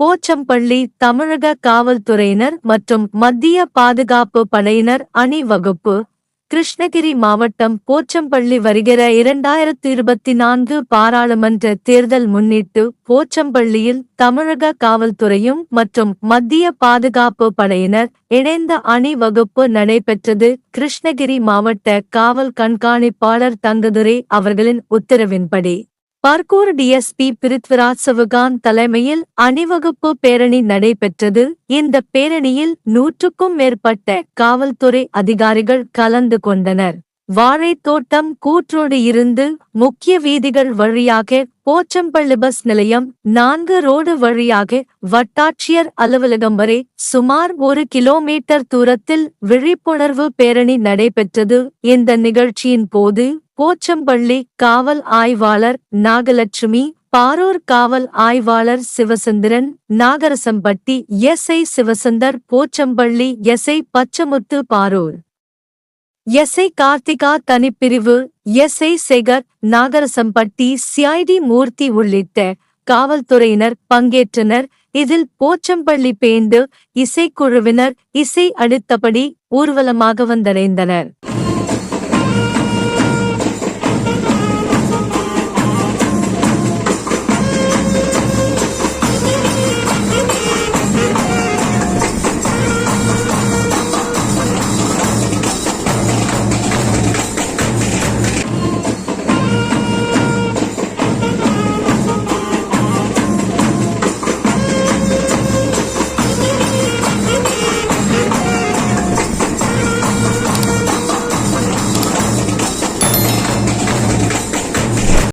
போச்சம்பள்ளி தமிழக காவல்துறையினர் மற்றும் மத்திய பாதுகாப்பு படையினர் அணிவகுப்பு. கிருஷ்ணகிரி மாவட்டம் போச்சம்பள்ளி வருகிற இரண்டாயிரத்து இருபத்தி நான்கு பாராளுமன்ற தேர்தல் முன்னிட்டு போச்சம்பள்ளியில் தமிழக காவல்துறையும் மற்றும் மத்திய பாதுகாப்பு படையினர் இணைந்த அணிவகுப்பு நடைபெற்றது. கிருஷ்ணகிரி மாவட்ட காவல் கண்காணிப்பாளர் தங்கதுரை அவர்களின் உத்தரவின்படி பர்கூர் டிஎஸ்பி பிரித்விராஜ் சவுகான் தலைமையில் அணிவகுப்பு பேரணி நடைபெற்றது. இந்த பேரணியில் நூற்றுக்கும் மேற்பட்ட காவல்துறை அதிகாரிகள் கலந்து கொண்டனர். வாழைத்தோட்டம் கூற்றோடு இருந்து முக்கிய வீதிகள் வழியாக போச்சம்பள்ளி பஸ் நிலையம் நான்கு ரோடு வழியாக வட்டாட்சியர் அலுவலகம் வரை சுமார் ஒரு கிலோமீட்டர் தூரத்தில் விழிப்புணர்வு பேரணி நடைபெற்றது. இந்த நிகழ்ச்சியின் போது போச்சம்பள்ளி காவல் ஆய்வாளர் நாகலட்சுமி பாரூர் காவல் ஆய்வாளர் Sivachandran Nagarasampatti SI Sivachandar Pochampalli SI Pachamuthu Parur. SI Karthika தனிப்பிரிவு SI Sekar Nagarasampatti CID Murthy உள்ளிட்ட காவல்துறையினர் பங்கேற்றனர். இதில் போச்சம்பள்ளி பேண்டு இசைக்குழுவினர் இசை அடுத்தபடி ஊர்வலமாக வந்தடைந்தனர்.